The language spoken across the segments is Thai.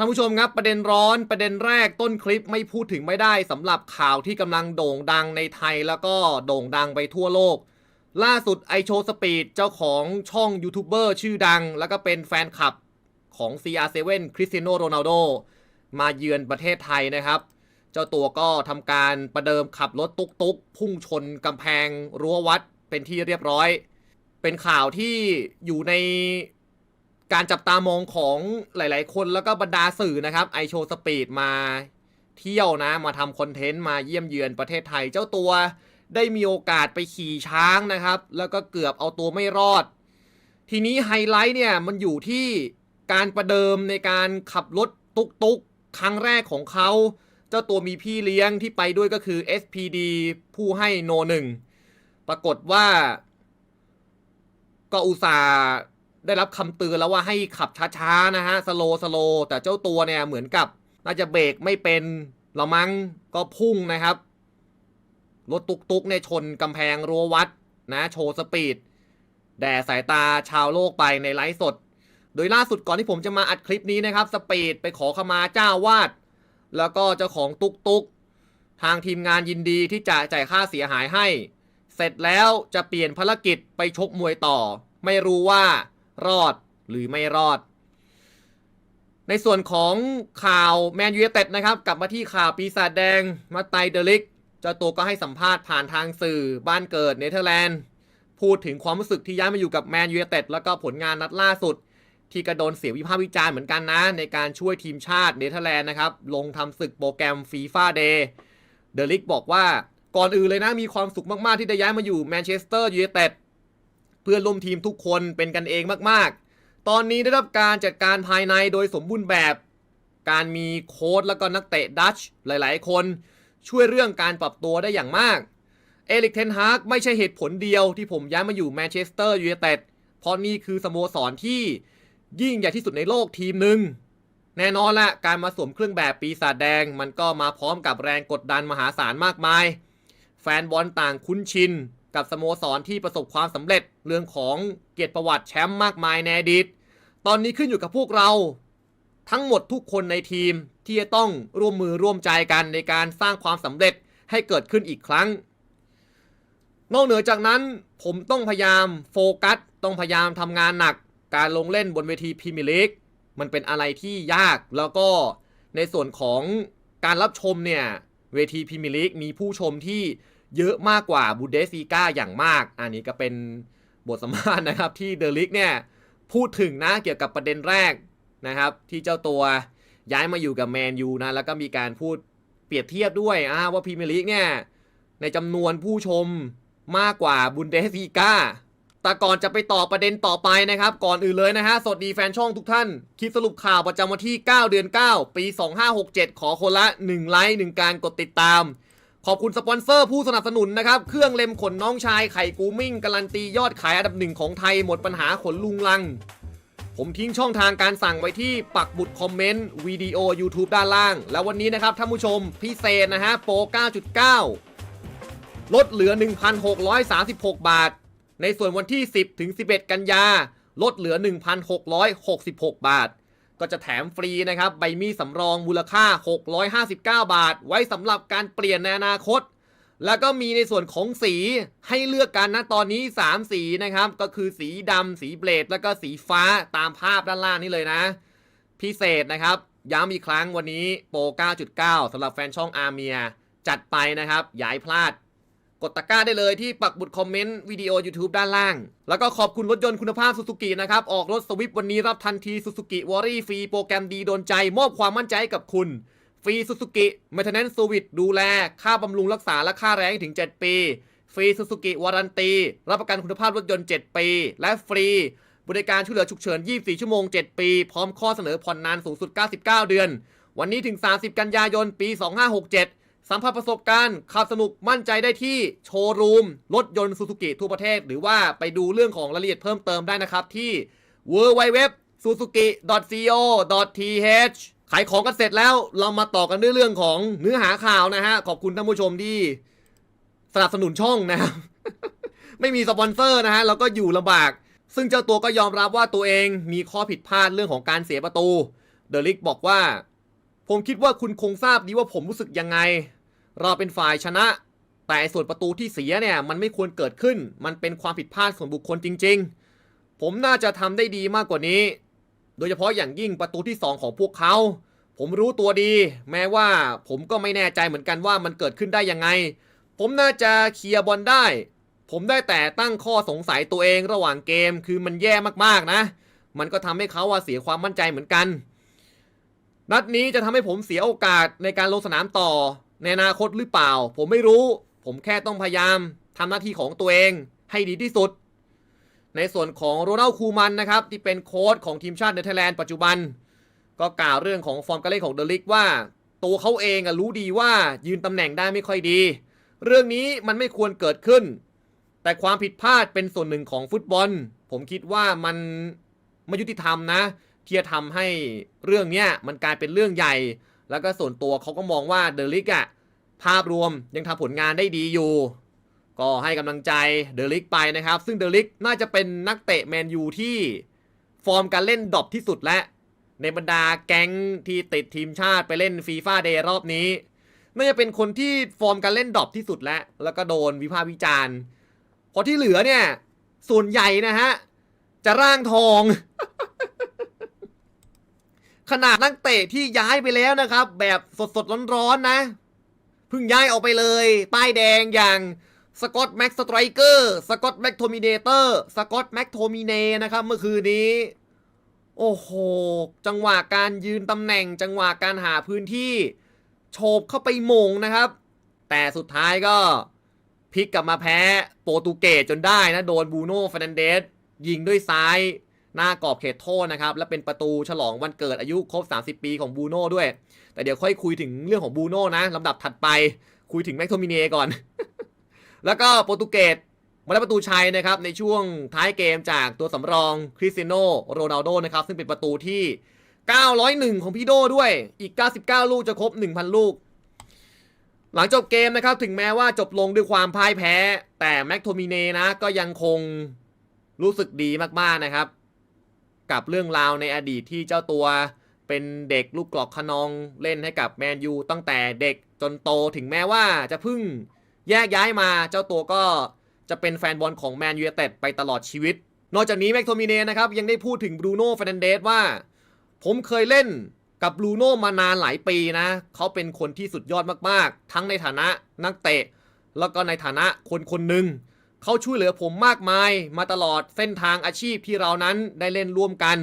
ท่านผู้ชมครับประเด็นร้อนประเด็นแรกต้นคลิปไม่พูดถึงไม่ได้สำหรับข่าวที่กำลังโด่งดังในไทยแล้วก็โด่งดังไปทั่วโลก ล่าสุดไอโชสปีดเจ้าของช่องยูทูบเบอร์ชื่อดัง แล้วก็เป็นแฟนคลับของ CR7 คริสเตียโนโรนัลโดมาเยือนประเทศไทยนะครับ เจ้าตัวก็ทำการประเดิมขับรถตุ๊กๆพุ่งชนกำแพงรั้ววัดเป็นที่เรียบร้อย เป็นข่าวที่อยู่ใน การจับตามองของหลาย ๆ คนแล้วก็บรรดาสื่อนะครับไอโชสปีดมาเที่ยวนะ มาทำคอนเทนต์มาเยี่ยมเยือนประเทศไทยเจ้าตัวได้มีโอกาสไปขี่ช้างนะครับ แล้วก็เกือบเอาตัวไม่รอด ทีนี้ไฮไลท์เนี่ยมันอยู่ที่การประเดิมในการขับรถตุกๆครั้งแรกของเขา เจ้าตัวมีพี่เลี้ยงที่ไปด้วยก็คือ SPD ผู้ให้โนหนึ่งปรากฏว่า ก็อุตส่าห์ ได้รับคำเตือนแล้วว่าให้ขับช้าๆนะฮะสโลสโลแต่เจ้าตัวเนี่ยเหมือนกับน่าจะเบรกไม่เป็นละมั้งก็พุ่งนะครับ รถตุกๆเนี่ยชนกำแพงรั้ววัดนะโชว์สปีด แด่สายตาชาวโลกไปในไลฟ์สด โดยล่าสุดก่อนที่ผมจะมาอัดคลิปนี้นะครับ สปีดไปขอขมาเจ้าวาด แล้วก็เจ้าของตุกตุกทางทีมงานยินดีที่จะจ่ายค่าเสียหายให้ เสร็จแล้วจะเปลี่ยนภารกิจไปชกมวยต่อ ไม่รู้ว่า รอดหรือไม่รอด ในส่วนของข่าวแมนยูเต็ดนะครับ กลับมาที่ข่าวปีศาจแดงมาไตเดลิกเจ้าตัวก็ให้สัมภาษณ์ผ่านทางสื่อบ้านเกิดเนเธอร์แลนด์พูดถึงความรู้สึกที่ย้ายมาอยู่กับแมนยูเต็ดแล้วก็ผลงานนัดล่าสุด ที่กระโดนเสียวิพากษ์วิจารณ์เหมือนกันนะ ในการช่วยทีมชาติเนเธอร์แลนด์นะครับ ลงทำศึกโปรแกรมฟีฟ่าเดย์เดลิกบอกว่าก่อนอื่นเลยนะมีความสุขมากๆที่ได้ย้ายมาอยู่แมนเชสเตอร์ยูไนเต็ด พื่อนร่วมทีมทุกคนเป็นกันเองมากๆ ตอนนี้ได้รับการจัดการภายในโดยสมบูรณ์แบบ การมีโค้ชแล้วก็นักเตะดัชหลายๆ คนช่วยเรื่องการปรับตัวได้อย่างมาก เอลิกเทนฮากไม่ใช่เหตุผลเดียวที่ผมย้ายมาอยู่แมนเชสเตอร์ยูไนเต็ดเพราะนี่คือสโมสรที่ยิ่งใหญ่ที่สุดในโลกทีมหนึ่งแน่นอนละการมาสวมเครื่องแบบปีศาจแดง มันก็มาพร้อมกับแรงกดดันมหาศาลมากมาย แฟนบอลต่างคุ้นชิน กับสโมสรที่ประสบความสำเร็จเรื่องของเกียรติประวัติแชมป์มากมายในอดีต ตอนนี้ขึ้นอยู่กับพวกเรา ทั้งหมดทุกคนในทีมที่จะต้องร่วมมือร่วมใจกันในการสร้างความสำเร็จให้เกิดขึ้นอีกครั้ง นอกเหนือจากนั้นผมต้องพยายามโฟกัส ต้องพยายามทำงานหนัก การลงเล่นบนเวทีพรีเมียร์ลีกมันเป็นอะไรที่ยากแล้วก็ในส่วนของการรับชมเนี่ยเวทีพรีเมียร์ลีกมีผู้ชมที่ เยอะมากกว่าบูเดส l ีกาอย่างมาก อันนี้ก็เป็นบทสัมภาษณ์นะครับที่เดลิกเนี่ยพูดถึงนะเกี่ยวกับประเด็นแรกนะครับ ที่เจ้าตัวย้ายมาอยู่กับแมนยูนะแล้วก็มีการพูดเปรียบเทียบด้วยว่าพรีเมียร์ลีกเนี่ยในจำนวนผู้ชมมากกว่าบุนเดส l ีกาแต่ก่อนจะไปต่อประเด็นต่อไปนะครับ ก่อนอื่นเลยนะฮะ สวัสดีแฟนช่องทุกท่าน คลิปสรุปข่าวประจำวันที่ 9 เดือน 9 ปี 2567 ขอคนละ 1 ไลค์ 1 การกดติดตาม ขอบคุณสปอนเซอร์ผู้สนับสนุนนะครับ เครื่องเล็มขนน้องชายไข่กูมิ่งการันตียอดขายอันดับหนึ่งของไทยหมดปัญหาขนลุงลัง ผมทิ้งช่องทางการสั่งไว้ที่ปักบุตรคอมเมนต์วิดีโอ YouTube ด้านล่าง แล้ววันนี้นะครับท่านผู้ชมพิเศษนะฮะโปร 9.9 ลดเหลือ 1,636 บาท ในส่วนวันที่ 10 ถึง 11 กันยาลดเหลือ 1,666 บาท ก็จะแถมฟรีนะครับใบมีดสำรองมูลค่า 659 บาท ไว้สำหรับการเปลี่ยนในอนาคต แล้วก็มีในส่วนของสีให้เลือกกันนะตอนนี้ 3 สีนะครับ ก็คือสีดำสีเบลด แล้วก็สีฟ้าตามภาพด้านล่างนี้เลยนะ พิเศษนะครับ ย้ำอีกครั้งวันนี้โปร 9.9สำหรับแฟนช่องอาเมีย จัดไปนะครับอย่าให้พลาด กดตะกร้าได้เลยที่ปักบุตรคอมเมนต์วิดีโอ YouTube ด้านล่าง แล้วก็ขอบคุณรถยนต์คุณภาพ s ู z u กินะครับ ออกรถสวิฟวันนี้รับทันที Suzuki w a r r y ฟรีโปรแกรมดีโดนใจ มอบความมั่นใจให้กับคุณ ฟรี Suzuki Maintenance Service ดูแล ค่าบำรุงรักษาและค่าแรงถึง 7 ปี ฟรี Suzuki วารันตี รับประกันคุณภาพรถยนต์ 7 ปี และฟรี บริการช่วยเหลือฉุกเฉิน 24 ชั่วโมง 7 ปี พร้อมข้อเสนอผ่อนนานสูงสุด 99 เดือน วันนี้ถึง 30 กันยายน ปี 2567 สัมผัสประสบการณ์ขับสนุกมั่นใจได้ที่โชว์รูม รถยนต์ซูซูกิทั่วประเทศ หรือว่าไปดูเรื่องของรายละเอียดเพิ่มเติมได้นะครับ ที่ www.suzuki.co.th ขายของกันเสร็จแล้วเรามาต่อกันด้วยเรื่องของเนื้อหาข่าวนะฮะ ขอบคุณท่านผู้ชมที่สนับสนุนช่องนะครับ ไม่มีสปอนเซอร์นะฮะ แล้วก็อยู่ลำบาก ซึ่งเจ้าตัวก็ยอมรับว่าตัวเองมีข้อผิดพลาดเรื่องของการเสียประตู เดลิกบอกว่า ผมคิดว่าคุณคงทราบดีว่าผมรู้สึกยังไง เราเป็นฝ่ายชนะ แต่ส่วนประตูที่เสียเนี่ยมันไม่ควรเกิดขึ้น มันเป็นความผิดพลาดส่วนบุคคลจริง ๆ ผมน่าจะทำได้ดีมากกว่านี้ โดยเฉพาะอย่างยิ่งประตูที่ 2 ของพวกเขา ผมรู้ตัวดี แม้ว่าผมก็ไม่แน่ใจเหมือนกันว่ามันเกิดขึ้นได้ยังไง ผมน่าจะเคลียร์บอลได้ ผมได้แต่ตั้งข้อสงสัยตัวเองระหว่างเกมคือมันแย่มากๆนะ มันก็ทำให้เขาว่าเสียความมั่นใจเหมือนกันนัดนี้จะทำให้ผมเสียโอกาสในการลงสนามต่อ ในอนาคตหรือเปล่า ผมไม่รู้ ผมแค่ต้องพยายามทำหน้าที่ของตัวเองให้ดีที่สุด ในส่วนของโรนัลคูมันนะครับ ที่เป็นโค้ชของทีมชาติเนเธอร์แลนด์ปัจจุบัน ก็กล่าวเรื่องของฟอร์มการเล่นของเดลิกว่า ตัวเขาเองรู้ดีว่ายืนตำแหน่งได้ไม่ค่อยดี เรื่องนี้มันไม่ควรเกิดขึ้น แต่ความผิดพลาดเป็นส่วนหนึ่งของฟุตบอล ผมคิดว่ามันไม่ยุติธรรมนะที่จะทำให้เรื่องเนี้ยมันกลายเป็นเรื่องใหญ่ แล้วก็ส่วนตัวเขาก็มองว่าเดลิกอะภาพรวมยังทำผลงานได้ดีอยู่ ก็ให้กำลังใจเดลิกไปนะครับ ซึ่งเดลิกน่าจะเป็นนักเตะแมนยูที่ฟอร์มการเล่นดรอปที่สุดและ ในบรรดาแก๊งที่ติดทีมชาติไปเล่นฟีฟ่าเดย์รอบนี้น่าจะเป็นคนที่ฟอร์มการเล่นดรอปที่สุดแล้ว แล้วก็โดนวิพากษ์วิจารณ์พอที่เหลือเนี่ย ส่วนใหญ่นะฮะ จะร่างทอง ขนาดนักเตะที่ย้ายไปแล้วนะครับ แบบสดๆร้อนๆนะเพิ่งย้ายออกไปเลย ป้ายแดงอย่างสกอตแม็กสไตรเกอร์สกอตแม็กโทมิเนเตอร์สกอตแม็กโทมิเนนะครับ เมื่อคืนนี้ โอ้โห จังหวะการยืนตำแหน่ง จังหวะการหาพื้นที่โฉบเข้าไปมงนะครับ แต่สุดท้ายก็พลิกกลับมาแพ้โปรตุเกสจนได้นะ โดนบูโน่ฟ r นันเดสยิงด้วยซ้าย หน้ากรอบเขตโทษนะครับ และเป็นประตูฉลองวันเกิดอายุครบ 30 ปีของบูโน่ด้วย แต่เดี๋ยวค่อยคุยถึงเรื่องของบูโน่นะลำดับถัดไปคุยถึงแม็กโทมิเนก่อน แล้วก็โปรตุเกสมาได้ประตูชัยนะครับในช่วงท้ายเกมจากตัวสำรองคริสเตียโนโรนัลโดนะครับซึ่งเป็นประตูที่ 901 ของพี่โดด้วยอีก 99 ลูกจะครบ 1,000 ลูก หลังจบเกมนะครับถึงแม้ว่าจบลงด้วยความพ่ายแพ้ แต่แม็กโทมิเนนะก็ยังคงรู้สึกดีมากๆนะครับ กับเรื่องราวในอดีตที่เจ้าตัวเป็นเด็กลูกกรอกขนองเล่นให้กับแมนยูตั้งแต่เด็กจนโตถึงแม้ว่าจะพิ่งแยกย้ายมาเจ้าตัวก็จะเป็นแฟนบอลของแมนยูเต็ดไปตลอดชีวิต นอกจากนี้แม็กโทมิเนนะครับยังได้พูดถึงบรูโน่ฟ r นันเดสว่า ผมเคยเล่นกับบรูโน่มานานหลายปีนะ เขาเป็นคนที่สุดยอดมากๆ ทั้งในฐานะนักเตะ แล้วก็ในฐานะคนคนหนึ่ง เขาช่วยเหลือผมมากมายมาตลอดเส้นทางอาชีพที่เรานั้นได้เล่นร่วมกัน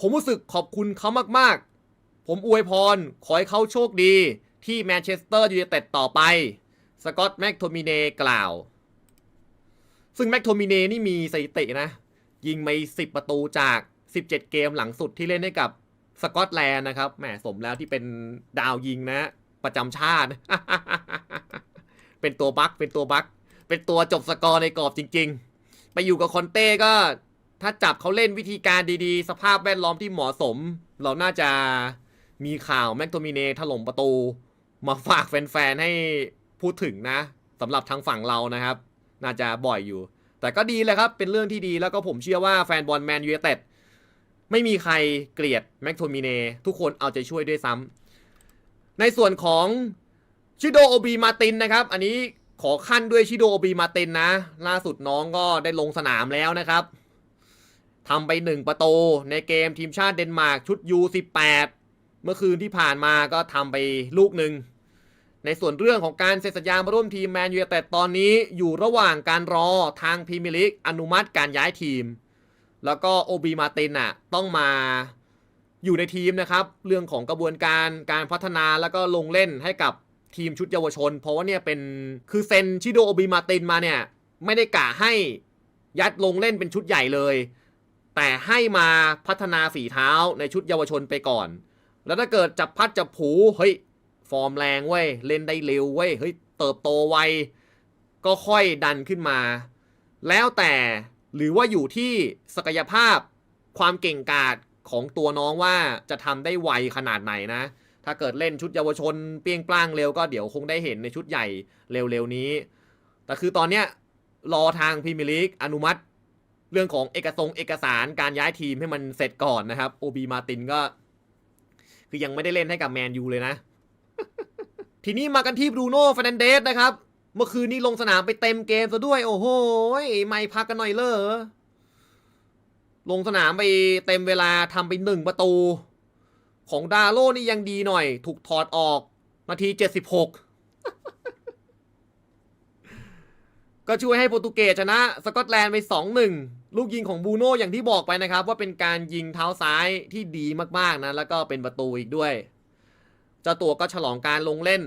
ผมรู้สึกขอบคุณเขามากๆ ผมอวยพร ขอให้เขาโชคดีที่แมนเชสเตอร์ยูไนเต็ดต่อไป สกอตแม็กโทมิเนกล่าว ซึ่งแม็กโทมิเนนี่มีสถิตินะ ยิงไป10 ประตูจาก 17 เกมหลังสุดที่เล่นให้กับสกอตแลนด์นะครับ แหมสมแล้วที่เป็นดาวยิงนะ ประจำชาติ เป็นตัวบั๊กเป็นตัวบั๊ก เป็นตัวจบสกอร์ในกรอบจริง ๆ ไปอยู่กับคอนเต้ก็ ถ้าจับเขาเล่นวิธีการดีๆ สภาพแวดล้อมที่เหมาะสม เราน่าจะมีข่าวแม็กโทมิเนถล่มประตู มาฝากแฟนๆให้พูดถึงนะสำหรับทางฝั่งเรานะครับ น่าจะบ่อยอยู่ แต่ก็ดีเลยครับเป็นเรื่องที่ดีแล้วก็ผมเชื่อว่าแฟนบอลแมนยูเต็ดไม่มีใครเกลียดแม็กโทมิเนทุกคนเอาใจช่วยด้วยซ้ำในส่วนของชิโดโอบีมาตินนะครับ อันนี้ ขอขั้นด้วยชิโดโอบีมาตินนะ ล่าสุดน้องก็ได้ลงสนามแล้วนะครับทำไปหนึ่งประตูในเกมทีมชาติเดนมาร์กชุด U18 เมื่อคืนที่ผ่านมาก็ทำไปลูกหนึ่ง ในส่วนเรื่องของการเซ็นสัญญามาร่วมทีมแมนยูแต่ตอนนี้อยู่ระหว่างการรอทางพรีเมียร์ลีกอนุมัติการย้ายทีม แล้วก็โอบีมาตินอะต้องมาอยู่ในทีมนะครับ เรื่องของกระบวนการการพัฒนาแล้วก็ลงเล่นให้กับ ทีมชุดเยาวชน เพราะว่าเนี่ยเป็นคือเซนชิโดโอบีมาตินมาเนี่ย ไม่ได้กะให้ยัดลงเล่นเป็นชุดใหญ่เลย แต่ให้มาพัฒนาฝีเท้าในชุดเยาวชนไปก่อน แล้วถ้าเกิดจับพัดจับผูเฮ้ยฟอร์มแรงเว้ยเล่นได้เร็วเว้ยเฮ้ยเติบโตไวก็ค่อยดันขึ้นมา แล้วแต่หรือว่าอยู่ที่ศักยภาพความเก่งกาจของตัวน้องว่าจะทำได้ไวขนาดไหนนะ ถ้าเกิดเล่นชุดเยาวชนเปรี้ยงปล้างเร็วก็เดี๋ยวคงได้เห็นในชุดใหญ่เร็วๆนี้ แต่คือตอนเนี้ยรอทางพรีเมียร์ลีกอนุมัติ เรื่องของเอกสงเอกสารการย้ายทีมให้มันเสร็จก่อนนะครับโอบีมาตินก็ คือยังไม่ได้เล่นให้กับแมนยูเลยนะ ทีนี้มากันที่บรูโน่ฟ r น a นเดสนะครับ เมื่อคืนนี้ลงสนามไปเต็มเกมซะด้วย โอ้โหไม่พักกันหน่อยเลยลงสนามไปเต็มเวลาทำไปหนึ่งประตู ของดาโลนี่ยังดีหน่อย ถูกถอดออกนาที 76 ก็ช่วยให้โปรตุเกสชนะ สกอตแลนด์ไป 2-1 ลูกยิงของบูโน่อย่างที่บอกไปนะครับ ว่าเป็นการยิงเท้าซ้ายที่ดีมากๆนะ แล้วก็เป็นประตูอีกด้วยเจ้าตัวก็ฉลองการลงเล่น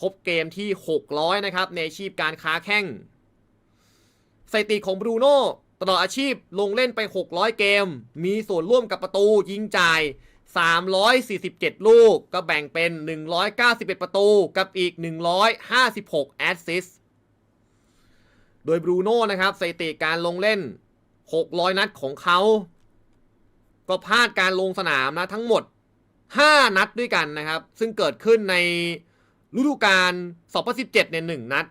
ครบเกมที่ 600 นะครับ ในอาชีพการค้าแข้งสถิติของบรูโน่ตลอดอาชีพลงเล่นไป 600 เกม มีส่วนร่วมกับประตูยิงจ่าย 347 ลูกก็แบ่งเป็น 191 ประตู กับอีก 156 แอสซิสต์โดยบรูโน่นะครับสถิติการลงเล่น 600 นัดของเขา ก็พลาดการลงสนามนะทั้งหมด 5 นัดด้วยกันนะครับ ซึ่งเกิดขึ้นในฤดูกาล 2017 เนี่ย 1 นัด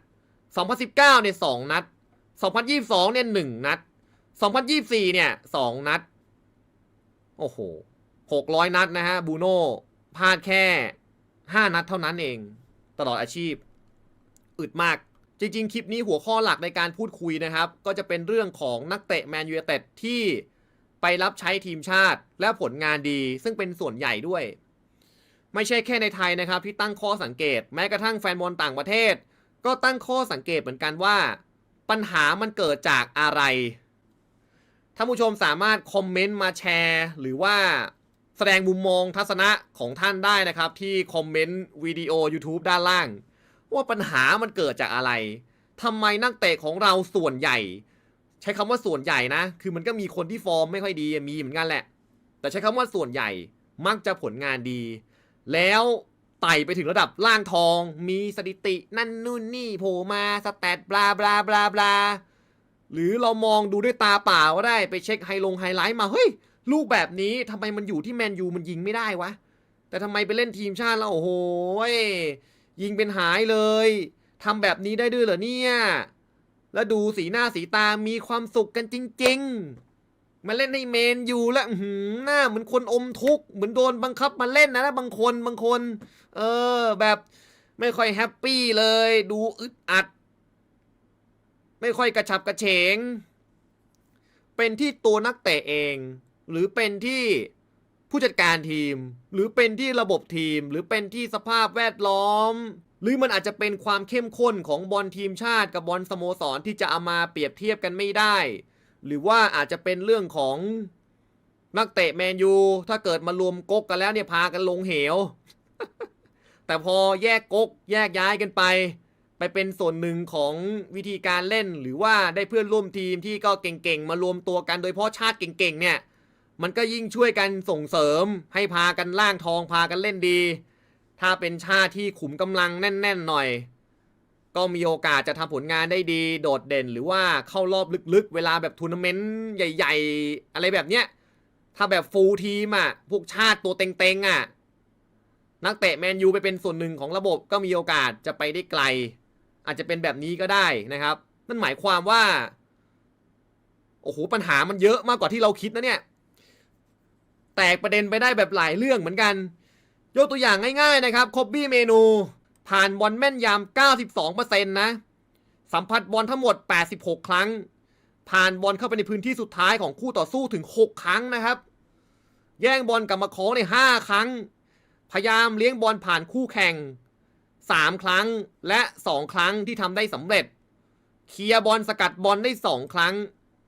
2019 เนี่ย 2 นัด 2022 เนี่ย 1 นัด 2024 เนี่ย 2 นัด โอ้โห 600 นัดนะฮะบูโน่พลาดแค่ 5 นัดเท่านั้นเอง ตลอดอาชีพ อึดมาก จริง ๆ คลิปนี้หัวข้อหลักในการพูดคุยนะครับ ก็จะเป็นเรื่องของนักเตะแมนยูเต็ดที่ไปรับใช้ทีมชาติและผลงานดี ซึ่งเป็นส่วนใหญ่ด้วย ไม่ใช่แค่ในไทยนะครับ ที่ตั้งข้อสังเกต แม้กระทั่งแฟนบอลต่างประเทศ ก็ตั้งข้อสังเกตเหมือนกันว่า ปัญหามันเกิดจากอะไรท่านผู้ชมสามารถคอมเมนต์มาแชร์ หรือว่า แสดงมุมมองทัศนะของท่านได้นะครับ ที่คอมเมนต์วิดีโอ YouTube ด้านล่าง ว่าปัญหามันเกิดจากอะไรทำไมนักเตะของเราส่วนใหญ่ ใช้คำว่าส่วนใหญ่นะ คือมันก็มีคนที่ฟอร์มไม่ค่อยดีมีเหมือนกันแหละ แต่ใช้คำว่าส่วนใหญ่มักจะผลงานดี แล้วไต่ไปถึงระดับล่างทองมีสถิตินั่นนู่นนี่โผล่มาสแตทบลาบลาบลาบลาหรือเรามองดูด้วยตาเปล่าก็ได้ไปเช็คไฮลงไฮไลท์มาเฮ้ย ลูกแบบนี้ทำไมมันอยู่ที่แมนยูมันยิงไม่ได้วะ แต่ทำไมไปเล่นทีมชาติแล้วโอ้โหยยิงเป็นหายเลยทำแบบนี้ได้ด้วยเหรอเนี่ย แล้วดูสีหน้าสีตามีความสุขกันจริง ๆ มาเล่นในเมนยูแล้วหือหน้าเหมือนคนอมทุกข์เหมือนโดนบังคับมาเล่นนะบางคนบางคน เออ แบบไม่ค่อยแฮปปี้เลย ดูอึดอัด ไม่ค่อยกระฉับกระเฉง เป็นที่ตัวนักเตะเอง หรือเป็นที่ผู้จัดการทีม หรือเป็นที่ระบบทีม หรือเป็นที่สภาพแวดล้อม หรือมันอาจจะเป็นความเข้มข้นของบอลทีมชาติกับบอลสโมสรที่จะเอามาเปรียบเทียบกันไม่ได้ หรือว่าอาจจะเป็นเรื่องของนักเตะแมนยูถ้าเกิดมารวมก๊กกันแล้วเนี่ยพากันลงเหว แต่พอแยกก๊กแยกย้ายกันไป ไปเป็นส่วนหนึ่งของวิธีการเล่น หรือว่าได้เพื่อนร่วมทีมที่ก็เก่งๆ มารวมตัวกันโดยเฉพาะชาติเก่งๆเนี่ย มันก็ยิ่งช่วยกันส่งเสริมให้พากันล่างทองพากันเล่นดี ถ้าเป็นชาติที่ขุมกำลังแน่น ๆ หน่อย ก็มีโอกาสจะทำผลงานได้ดี โดดเด่นหรือว่าเข้ารอบลึกๆ เวลาแบบทัวร์นาเมนต์ใหญ่ ๆ อะไรแบบเนี้ย ถ้าแบบฟูลทีมอะ พวกชาติตัวเต็งๆอะ นักเตะแมนยูไปเป็นส่วนหนึ่งของระบบก็มีโอกาสจะไปได้ไกล อาจจะเป็นแบบนี้ก็ได้นะครับนั่นหมายความว่า โอ้โหปัญหามันเยอะมากกว่าที่เราคิดนะเนี่ย แตกประเด็นไปได้แบบหลายเรื่องเหมือนกัน ยกตัวอย่างง่ายๆนะครับคบบี้เมนู ผ่านบอลแม่นยำ92%นะ สัมผัสบอลทั้งหมด 86 ครั้ง ผ่านบอลเข้าไปในพื้นที่สุดท้ายของคู่ต่อสู้ถึง 6 ครั้งนะครับ แย่งบอลกลับมาของใน 5 ครั้ง พยายามเลี้ยงบอลผ่านคู่แข่ง 3 ครั้งและ 2 ครั้งที่ทำได้สำเร็จ เคลียร์บอลสกัดบอลได้ 2 ครั้ง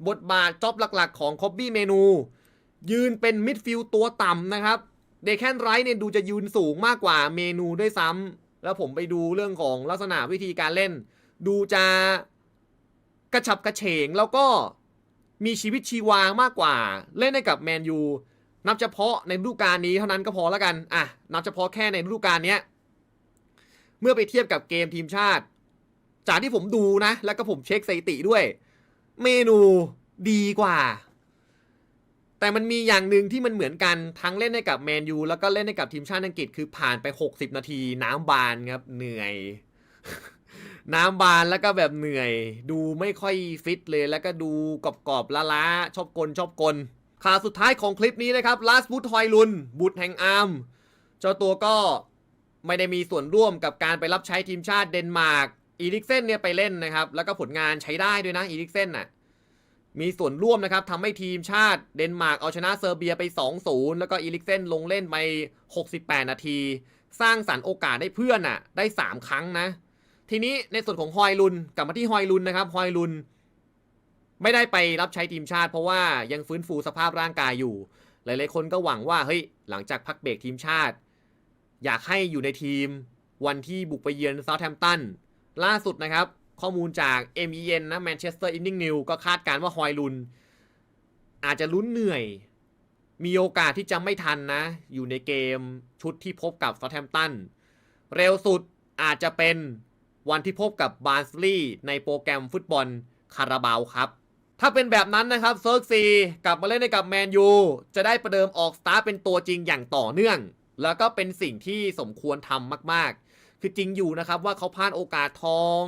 บทบาทจ็อบหลักๆ ของคอบบี้เมนู ยืนเป็นมิดฟิลด์ตัวต่ำนะครับเดแคนไรท์เนี่ยดูจะยืนสูงมากกว่าเมนูด้วยซ้ำแล้วผมไปดูเรื่องของลักษณะวิธีการเล่น ดูจะกระฉับกระเฉงแล้วก็มีชีวิตชีวามากกว่า เล่นให้กับแมนยูนับเฉพาะในฤดูกาลนี้เท่านั้นก็พอแล้วกันอะนับเฉพาะแค่ในฤดูกาลนี้เมื่อไปเทียบกับเกมทีมชาติ จากที่ผมดูนะ แล้วก็ผมเช็คสถิติด้วย เมนูดีกว่า แต่มันมีอย่างหนึ่งที่มันเหมือนกันทั้งเล่นให้กับแมนยูแล้วก็เล่นให้กับทีมชาติอังกฤษคือผ่านไป 60 นาที น้ำบานครับเหนื่อย น้ำบานแล้วก็แบบเหนื่อย ดูไม่ค่อยฟิตเลย แล้วก็ดูกรอบๆล้าชอบกลชอบกลข่าวสุดท้ายของคลิปนี้นะครับลาสบุตฮอยลุน บุตรแห่งอาร์มเจ้าตัวก็ไม่ได้มีส่วนร่วมกับการไปรับใช้ทีมชาติเดนมาร์กอีลิกเซนเนี่ยไปเล่นนะครับ แล้วก็ผลงานใช้ได้ด้วยนะอีลิกเซนน่ะ มีส่วนร่วมนะครับทำให้ทีมชาติเดนมาร์กเอาชนะเซอร์เบียไป 2-0 แล้วก็อีลิกเซนลงเล่นไป 68 นาที สร้างสรรค์โอกาสได้เพื่อนน่ะ ได้ 3 ครั้งนะ ทีนี้ในส่วนของฮอยลุนกลับมาที่ฮอยลุนนะครับฮอยลุน ไม่ได้ไปรับใช้ทีมชาติ เพราะว่ายังฟื้นฟูสภาพร่างกายอยู่ หลายๆคนก็หวังว่าเฮ้ยหลังจากพักเบรกทีมชาติ อยากให้อยู่ในทีมวันที่บุกไปเยือนเซาท์แฮมป์ตันล่าสุดนะครับ ข้อมูลจาก MEN นะ Manchester Evening News ก็คาดการ์ว่าฮอยลุน อาจจะลุ้นเหนื่อย มีโอกาสที่จะไม่ทันนะ อยู่ในเกมชุดที่พบกับซาแฮมตัน เร็วสุดอาจจะเป็นวันที่พบกับบาร์สลีย์ในโปรแกรมฟุตบอลคาราบาวครับ ถ้าเป็นแบบนั้นนะครับเซิร์กซีกลับมาเล่นในกับแมนยูจะได้ประเดิมออกสตาร์เป็นตัวจริงอย่างต่อเนื่อง แล้วก็เป็นสิ่งที่สมควรทำมาก ๆ คือจริงอยู่นะครับว่าเขาพลาดโอกาสทอง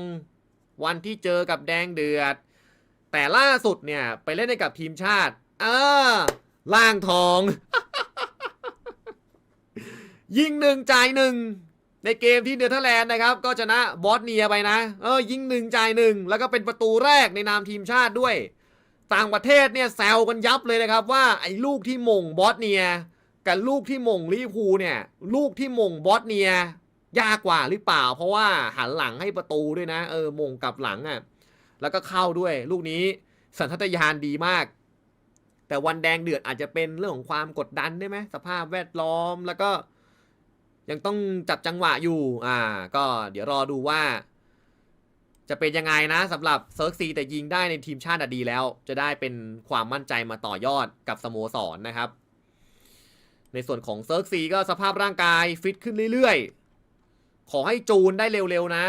วันที่เจอกับแดงเดือด แต่ล่าสุดเนี่ยไปเล่นในกับทีมชาติเออล่างทอง ยิงหนึ่งจ่ายหนึ่งในเกมที่เนเธอร์แลนด์นะครับ ก็ชนะบอสเนียไปนะ เออ ยิงหนึ่งจ่ายหนึ่งแล้วก็เป็นประตูแรกในนามทีมชาติด้วย ต่างประเทศเนี่ยแซวกันยับเลยนะครับ ว่าไอ้ลูกที่มงบอสเนีย กับลูกที่มงลิพูเนี่ย ลูกที่มงบอสเนีย ยากกว่าหรือเปล่า เพราะว่าหันหลังให้ประตูด้วยนะ เออมงกลับหลังอะ่ะ แล้วก็เข้าด้วย ลูกนี้สัญชาตญาณดีมาก แต่วันแดงเดือดอาจจะเป็นเรื่องของความกดดันได้ไหมสภาพแวดล้อมแล้วก็ ยังต้องจับจังหวะอยู่ อ่า ก็เดี๋ยวรอดูว่า จะเป็นยังไงนะสำหรับเซิร์กซีแต่ยิงได้ในทีมชาติอดีแล้ว จะได้เป็นความมั่นใจมาต่อยอดกับสโมสรนนะครับ ในส่วนของเซิร์กซีก็สภาพร่างกายฟิตขึ้นเรื่อยๆ ขอให้จูนได้เร็วๆนะ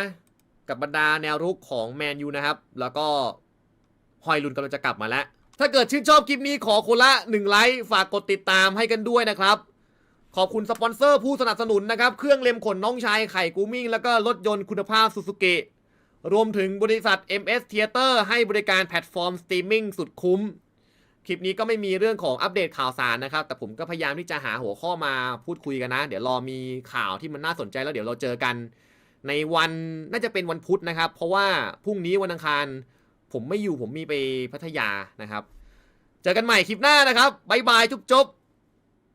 กับบรรดาแนวรุกของแมนยูนะครับ แล้วก็ฮอยลุนกำลังจะกลับมาแล้ว ถ้าเกิดชื่นชอบคลิปนี้ขอคนละ1ไลค์ฝากกดติดตามให้กันด้วยนะครับ ขอบคุณสปอนเซอร์ผู้สนับสนุนนะครับ เครื่องเล็มขนน้องชายไข่กูมิ่ง แล้วก็รถยนต์คุณภาพซูซูกิรวมถึงบริษัท MS Theater ให้บริการแพลตฟอร์มสตรีมมิ่งสุดคุ้ม คลิปนี้ก็ไม่มีเรื่องของอัปเดตข่าวสารนะครับ แต่ผมก็พยายามที่จะหาหัวข้อมาพูดคุยกันนะ เดี๋ยวรอมีข่าวที่มันน่าสนใจแล้วเดี๋ยวเราเจอกัน ในวันน่าจะเป็นวันพุธนะครับ เพราะว่าพรุ่งนี้วันอังคาร ผมไม่อยู่ผมมีไปพัทยานะครับ เจอกันใหม่คลิปหน้านะครับบ๊ายบายจุ๊บๆ